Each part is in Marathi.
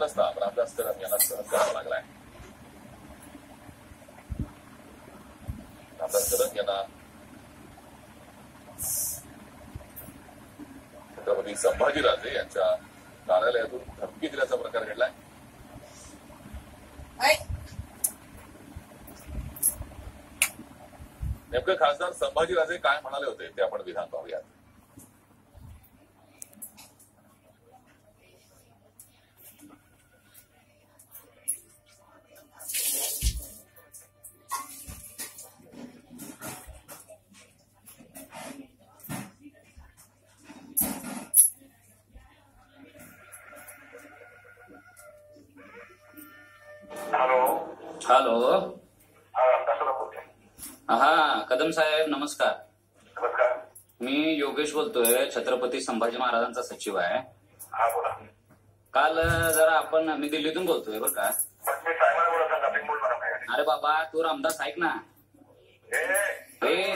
रामदास कदम यांना सहन करावा लागलाय. रामदास कदम यांना छत्रपती संभाजीराजे यांच्या कार्यालयातून धमकी दिल्याचा प्रकार घडलाय. नेमकं खासदार संभाजीराजे काय म्हणाले होते ते आपण विधान पाहूयात. हॅलो हा कदम साहेब नमस्कार. नमस्कार. मी योगेश बोलतोय छत्रपती संभाजी महाराजांचा सचिव आहे. हा काल जरा आपण मी दिल्लीतून बोलतोय बरं का. पण मी साहेबांना बोलत सांगा तुम्ही बोल मला काय अरे बाबा तू रामदास ऐक ना. ए ए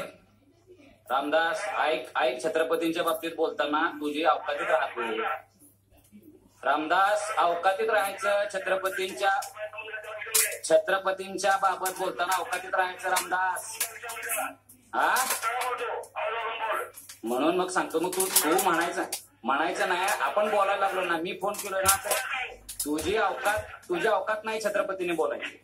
रामदास ऐक ऐक छत्रपतींच्या बाबतीत बोलताना तुझी अवकातीत राहतो रामदास अवकातीत राहायचं छत्रपतींच्या छत्रपतींच्या बाबत बोलताना अवकाशात राहायचं रामदास. हा म्हणून मग सांगतो मग तू तू म्हणायचं म्हणायचं नाही आपण बोलायला लागलो ना मी फोन केलोय ना तर तुझी अवकात तुझी अवकात नाही छत्रपतीने बोलायची.